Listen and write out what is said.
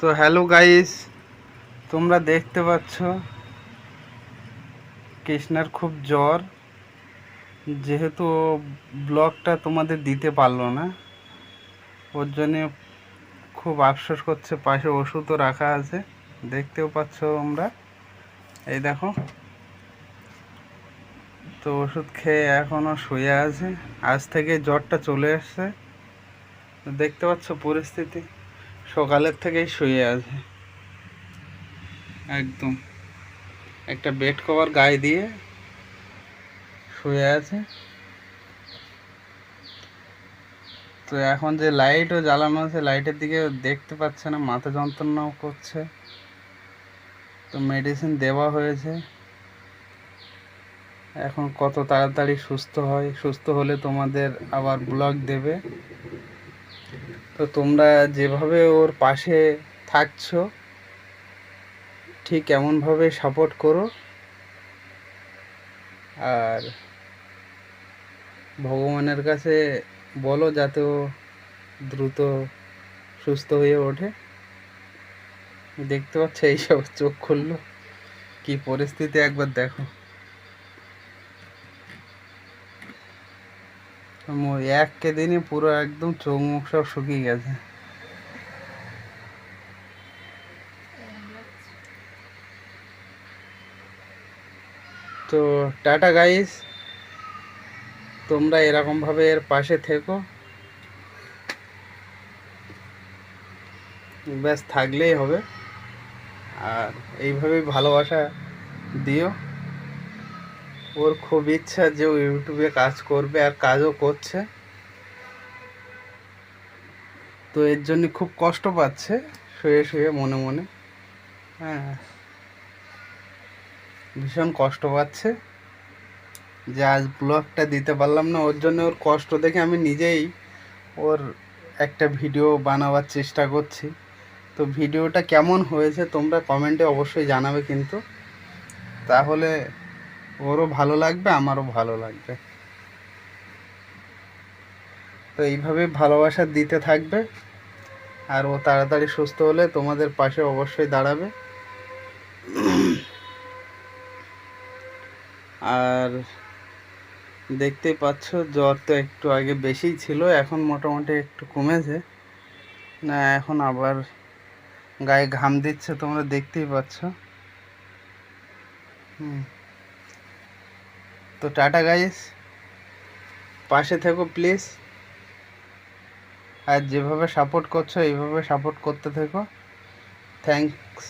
তো hello guys, তোমরা দেখতে পাচ্ছ কৃষ্ণার খুব জ্বর। যেহেতু ব্লগটা তোমাদের দিতে পারল না, ওর জন্যে খুব আফসোস করছে, পাশে ওষুধও রাখা আছে। দেখতেও পাচ্ছ তোমরা। এই দেখো, তো ওষুধ খেয়ে এখনও শুয়ে আছে। আজ থেকে জ্বরটা চলে এসছে। দেখতে পাচ্ছ পরিস্থিতি। সকালের থেকেই শুয়ে আছে। একদম। একটা বেড কভার গায়ে দিয়ে শুয়ে আছে। তো এখন যে লাইটও জ্বালানো আছে, লাইটের দিকে দেখতে পাচ্ছে না, মাথা যন্ত্রণাও করছে। তো মেডিসিন দেওয়া হয়েছে। এখন কত তাড়াতাড়ি সুস্থ হয়, সুস্থ হলে তোমাদের আবার ব্লগ দেবে। তো তোমরা যেভাবে ওর পাশে থাকছো, ঠিক এমনভাবে সাপোর্ট করো। আর ভগবানের কাছে বলো যাতে ও দ্রুত সুস্থ হয়ে ওঠে। দেখতে পাচ্ছ এইসব চোখ খুললো। কি পরিস্থিতি একবার দেখো। মো- এক দিনে পুরো একদম চোখ মুখ সব শুকিয়ে গেছে। তো টাটা গাইস, তোমরা এরকমভাবে এর পাশে থেকো। ব্যাস থাকলেই হবে। আর এইভাবেই ভালোবাসা দিও। ওর খুব ইচ্ছা যে ও ইউটিউবে কাজ করবে আর কাজও করছে। তো এর জন্য খুব কষ্ট পাচ্ছে শুয়ে শুয়ে মনে মনে। হ্যাঁ। ভীষণ কষ্ট পাচ্ছে। যে আজ ব্লগটা দিতে পারলাম না, ওর জন্য ওর কষ্ট দেখে আমি নিজেই ওর একটা ভিডিও বানাবার চেষ্টা করছি। তো ভিডিওটা কেমন হয়েছে তোমরা কমেন্টে অবশ্যই জানাবে কিন্তু। তাহলে ওরও ভালো লাগবে, আমারও ভালো লাগবে। তো এইভাবে ভালোবাসা দিতে থাকবে, আর ও তাড়াতাড়ি সুস্থ হলে তোমাদের পাশে অবশ্যই দাঁড়াবে। আর দেখতেই পাচ্ছ, জ্বর তো একটু আগে বেশিই ছিল, এখন মোটামুটি একটু কমেছে। না, এখন আবার গায়ে ঘাম দিচ্ছে, তোমরা দেখতেই পাচ্ছ। হুম। তো টাটা গাইস পাশে থেকো প্লিজ আর যেভাবে সাপোর্ট করছ, এইভাবে সাপোর্ট করতে থেকো। থ্যাঙ্কস